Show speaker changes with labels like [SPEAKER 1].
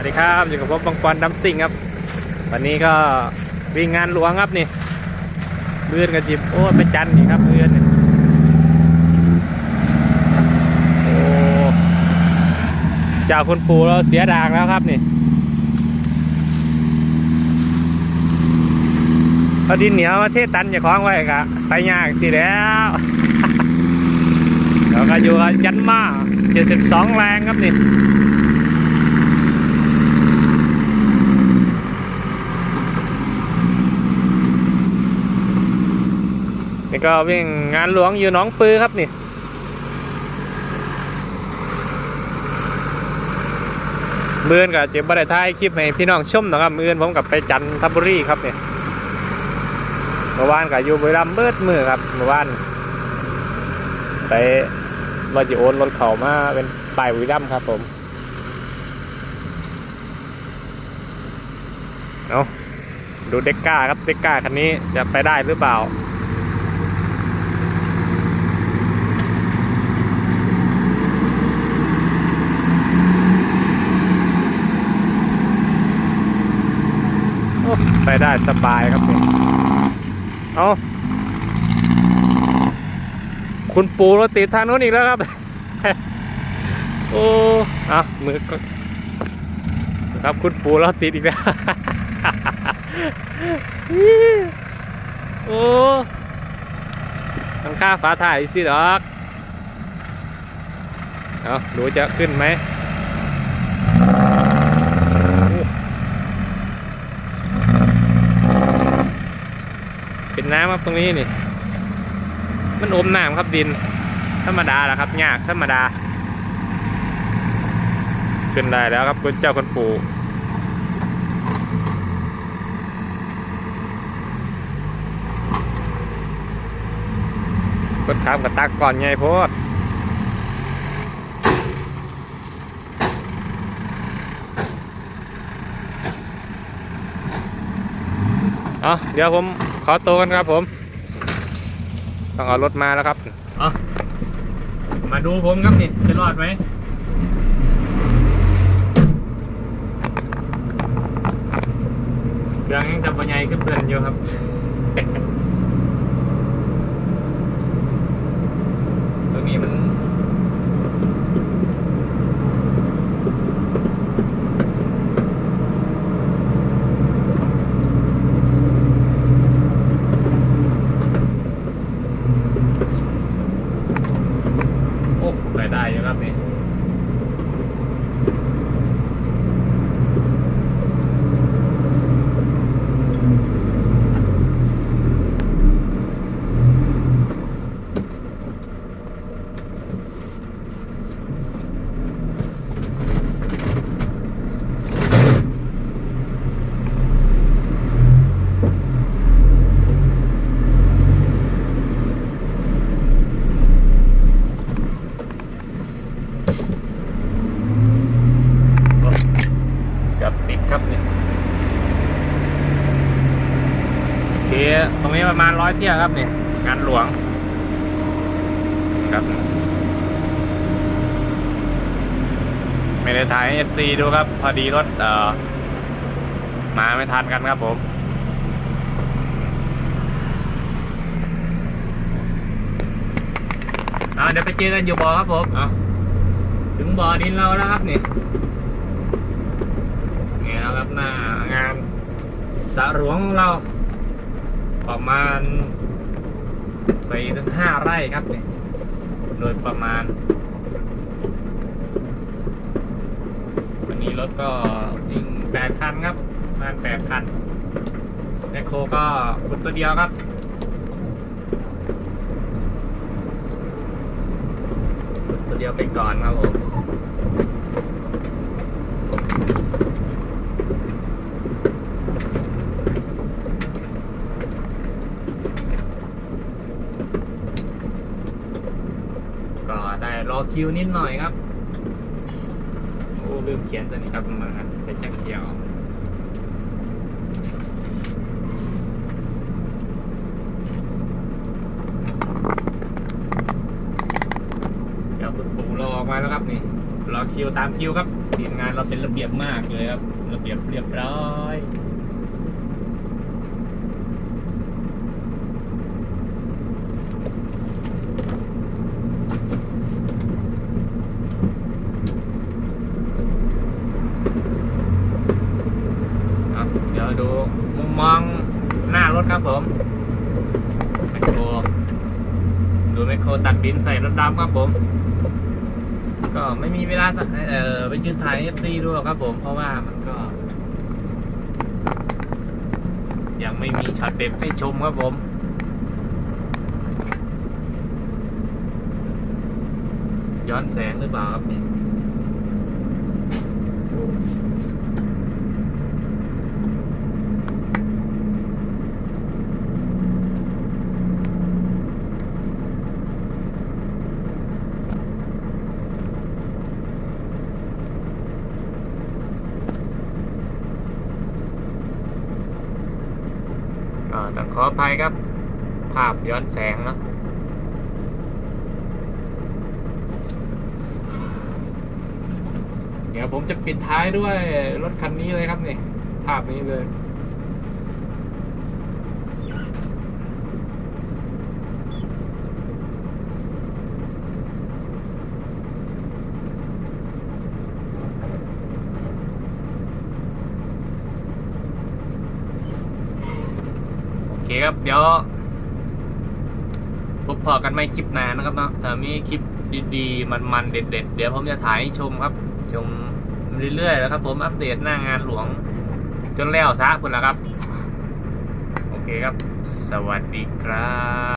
[SPEAKER 1] วัสดีครับอยู่กับผมบังปอนดัมซิงครับ วันนี้ก็วิ่งงานหลวงครับนี่เลื่อนกันจิบโอ้ไปจันทร์นี่ครับเลื่อนโอ้จ้าคุณปู่เราเสียดางแล้วครับนี่เอาดินเหนียวมาเทตันอย่าคล้องไว้กะไปยากสิแล้วเราก็อยู่กับยันมา72แรงครับนี่ นี่ก็วิ่งงานหลวงอยู่หนองปือครับนี่เมื่อนกับเจ็บบได้ท้ายคลิปให้พี่น้องชมนะครับเมื่อนผมกับไปจันทบุรีครับเนี่ยเมื่อวานกับอยู่บุรีรัมย์เบิดมือครับเมื่อวานไปว่าจะโอนรถเข่ามาเป็นป้ายบุรีรัมย์ครับผมเอาดูเด็กก้าครับเด็กก้าคันนี้จะไปได้หรือเปล่า ไปได้สบายครับเนี่ยเอาคุณปูรถติดทางโน้นอีกแล้วครับ โอ้อะมือก็ครับคุณปูรถติดอีกแล้ว โอ้ตั้งค่าฝาถ่ายสิดอกเอาดูจะขึ้นไหม น้ำครับตรงนี้นี่ มันอมน้ำครับดิน ธรรมดาแหละครับยากธรรมดา ขึ้นได้แล้วครับคุณเจ้าคุณปู่กดขามกับตักก่อนไงโพดเอาเดี๋ยวผม ขอตัวกันครับผม ต้องเอารถมาแล้วครับเอามาดูผมครับนี่จะรอดไหมเครื่องยังทำปัญญาขึ้นเพื่อนอยู่ครับตรงนี้มัน โอ้รายได้เยอะครับนี่เกับติดครับนี่โอเคตรงนี้ประมาณร้อยเที่ยวครับนี่งานหลวงครับ ไม่ได้ถ่ายเอซีดูครับ พอดีรถเอ่อมาไม่ทันกันครับผมเอาเดี๋ยวไปเจอกันอยู่บ่อครับผมเอาถึง บ่อดินเราแล้วครับเนี่นี่นะครับหน้างานสระหลวงของเรา ประมาณสี่ถึงห้าไร่ครับเนี่ยโดยประมาณ วันนี้รถก็วิ่งแปดคันครับประมาณแปดคันแมคโครก็ขุดตัวเดียวครับขุด ตัวเดียวไปก่อนครับผมก็ได้รอคิวนิดหน่อยครับ โอ้ลืมเขียนตัวนี้ครับมาเป็นจักเขียว เดี๋ยวคุณปู่ รอออกมาแล้วครับนี่รอรอคิวตามคิวครับทีมงานเราเป็นระเบียบมากเลยครับ ระเบียบเรียบร้อยเดี๋ยวดูมุมมองหน้ารถครับผมแมคโครดูแมคโครตักดินใส่รถดำครับผม ก็ไม่มีเวลาเอ่อไปยืนถ่ายเอฟซีด้วยครับผมเพราะว่ามันก็ ยังไม่มีช็อตเด็ดให้ชมครับผมย้อนแสงหรือเปล่าครับ่าต้องขออภัยครับ ภาพย้อนแสงเนาะเดี๋ยวผมจะปิดท้ายด้วยรถคันนี้เลยครับนี่ภาพนี้เลย ครับ เดี๋ยวพบพอกันไม่คลิปนานนะครับเนาะถ้ามีคลิปดีๆ มันๆ เด็ดๆ เดี๋ยวผมจะถ่ายให้ชมครับ ชมเรื่อยๆแล้วครับ ผมอัปเดตหน้างานหลวง จนแล้วซะคุณละครับ โอเคครับ สวัสดีครับ